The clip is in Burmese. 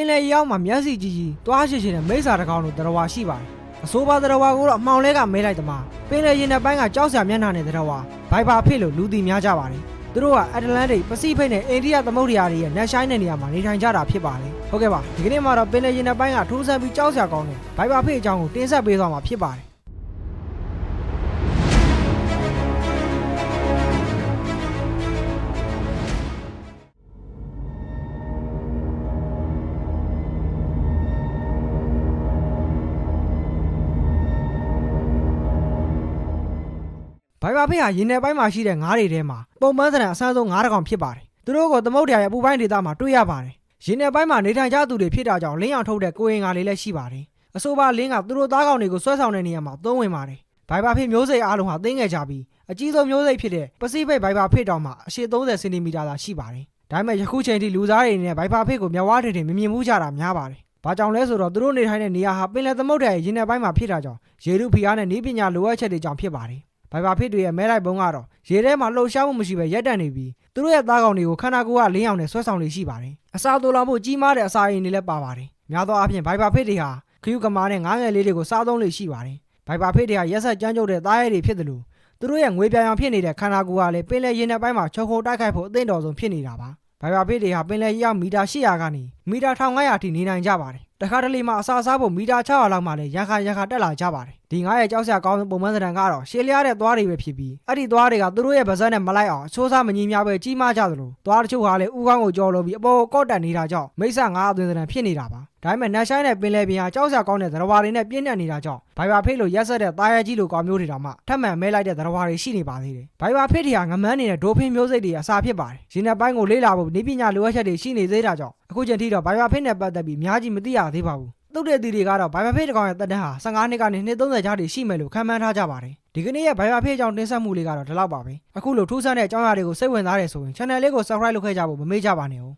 င်လယ်ရေအောက်မှာမျက်စိကြီးကြီးတွားရှိရှိနဲ့မိစ္ဆာတစ်ကောင်လိုတရားဝါရှိပါတယ်အဆိုပါတရားဝါကိုတော့အမှောင်လဲကမဲလိုက်သမားပင်လယ်ရေနဲ့ပိုင်းကကြောက်စရာမျက်နှာနဲ့တရားဝါဘိုင်ဘာဖြစ်လို့လူတီများကြပါတယ်သူတို့ကအတ္တလန္တိတ်ပစိဖိတ်နဲ့အိန္ဒိယသမုဒ္ဒရာတွေရဲ့နက်ရှိုင်းတဲ့နေရာမှာနေထိုင်ကြတာဖြစ်ပါတယ်ဟုတ်ကဲ့ပါဒီကနေ့မှာတော့ပင်လယ်ရေနဲ့ပိုင်းကထိုးဆန်းပြီးကြောက်စရာကောင်းတဲ့ဘိုင်ဘာဖြစ်အကြောင်းကိုတင်ဆက်ပေးသွားမှာဖြစ်ပါတယ် ဘိုင်ဘာဖေးဟာရင်ထဲပိုင်းမှာရှိတဲ့ငါးတွေထဲမှာပုံမှန်စံအဆန်းဆုံးငါးတစ်ကောင်ဖြစ်ပါတယ်။သူတို့ကိုသမုဒ္ဒရာရဲ့အပူပိုင်းဒေသမှာတွေ့ရပါတယ်။ရင်ထဲပိုင်းမှာနေထိုင်ကြသူတွေဖြစ်တာကြောင့်လင်းရောင်ထုတ်တဲ့ကိုယ်ရင်ငါလေးလည်းရှိပါတယ်။အဆိုပါလင်းကသူတို့သားကောင်တွေကိုဆွဲဆောင်တဲ့နေရာမှာသုံးဝင်ပါတယ်။ဘိုင်ဘာဖေးမျိုးစိတ်အားလုံးဟာသိငယ်ကြပြီးအကြီးဆုံးမျိုးစိတ်ဖြစ်တဲ့ပစိဖိတ်ဘိုင်ဘာဖေးတောင်မှအရှည်30စင်တီမီတာသာရှိပါတယ်။ဒါပေမဲ့ယခုချိန်ထိလူသားတွေနဲ့ဘိုင်ဘာဖေးကိုမျက်ဝါးထင်ထင်မမြင်မှုကြတာများပါတယ်။ဘာကြောင့်လဲဆိုတော့သူတို့နေထိုင်တဲ့နေရာဟာပင်လယ်သမုဒ္ဒရာရဲ့ရင်ထဲပိုင်းမှာဖြစ်တာကြောင့်ရေထုဖိအားနဲ့နေပညာလိုအပ်ချက်တွေကြောင့်ဖြစ်ပါတယ်။ ဘိုင်ဘာဖစ်တွေရဲ့မဲလိုက်ပုံကတော့ရေထဲမှာလှုပ်ရှားမှုမရှိဘဲရက်တန့်နေပြီးသူတို့ရဲ့သားကောင်တွေကိုခန္ဓာကိုယ်ကလင်းအောင်နဲ့ဆွဲဆောင်နေရှိပါတယ်။အစာတိုလောင်မှုကြီးမားတဲ့အစာအိမ်တွေလည်းပါပါတယ်။များသောအားဖြင့်ဘိုင်ဘာဖစ်တွေဟာခရုကမာနဲ့ငားငယ်လေးတွေကိုစားသုံးလေရှိပါတယ်။ဘိုင်ဘာဖစ်တွေဟာရက်ဆက်ကြမ်းကြုတ်တဲ့သားရဲတွေဖြစ်တယ်လို့သူတို့ရဲ့ငွေပြာရောင်ဖြစ်နေတဲ့ခန္ဓာကိုယ်ကလည်းပင်လယ်ရင်ထဲပိုင်းမှာချုံခုံတိုက်ခိုက်ဖို့အသင့်တော်ဆုံးဖြစ်နေတာပါ။ဘိုင်ဘာဖစ်တွေဟာပင်လယ်ရေအောက်မီတာ800ကနေမီတာ1500အထိနေနိုင်ကြပါတယ်။ တခါတလေမှာအစာစားဖို့မီတာ600လောက်မှလည်းရန်ခါရန်ခါတက်လာကြပါတယ်။ဒီငါးရဲ့ကြောက်စရာကောင်းတဲ့ပုံမှန်စံကတော့ရှည်လျားတဲ့သွားတွေပဲဖြစ်ပြီးအဲ့ဒီသွားတွေကသူတို့ရဲ့ဗဇက်နဲ့မလိုက်အောင်အချိုးစားမညီမျှပဲကြီးမားကြသလိုသွားတချို့ဟာလည်းဥကောင်းကိုကြော်လို့ပြီးအပေါ်ကိုကော့တက်နေတာကြောင့်မိစ္ဆာငါးအသွင်စံဖြစ်နေတာပါ။ဒါပေမဲ့နတ်ဆိုင်တဲ့ပင်လယ်ပြင်ဟာကြောက်စရာကောင်းတဲ့သရဝါတွေနဲ့ပြည့်နှက်နေတာကြောင့်ဘိုင်ဘာဖိတ်လို့ရက်ဆက်တဲ့သားရဲကြီးလိုကောင်မျိုးတွေတောင်မှထပ်မံမဲလိုက်တဲ့သရဝါတွေရှိနေပါသေးတယ်။ဘိုင်ဘာဖိတ်တွေဟာငမန်းနေတဲ့ဒိုဖင်မျိုးစိတ်တွေအစာဖြစ်ပါတယ်။ရင်းနှက်ပိုင်းကိုလေးလာဖို့နေပညာလိုအပ်ချက်တွေရှိနေသေးတာကြောင့်အခုချိန်ထိတော့ဘိုင်ဘာဖိတ်နဲ့ပတ်သက်ပြီးအများကြီးမသိရသေးပါဘူး။သုတ်တဲ့သူတွေကတော့ဘိုင်ဘာဖေးတစ်ကောင်ရဲ့တက်တန်းဟာ15နှစ်ကနေ230ကြားထိရှိမယ်လို့ခန့်မှန်းထားကြပါတယ်ဒီကနေ့ရဲ့ဘိုင်ဘာဖေးအကြောင်းတင်ဆက်မှုလေးကတော့ဒီလောက်ပါပဲအခုလိုထူးဆန်းတဲ့အကြောင်းအရာတွေကိုစိတ်ဝင်စားတယ်ဆိုရင် channel လေးကို subscribe လုပ်ခဲ့ကြဖို့မမေ့ကြပါနဲ့ဦး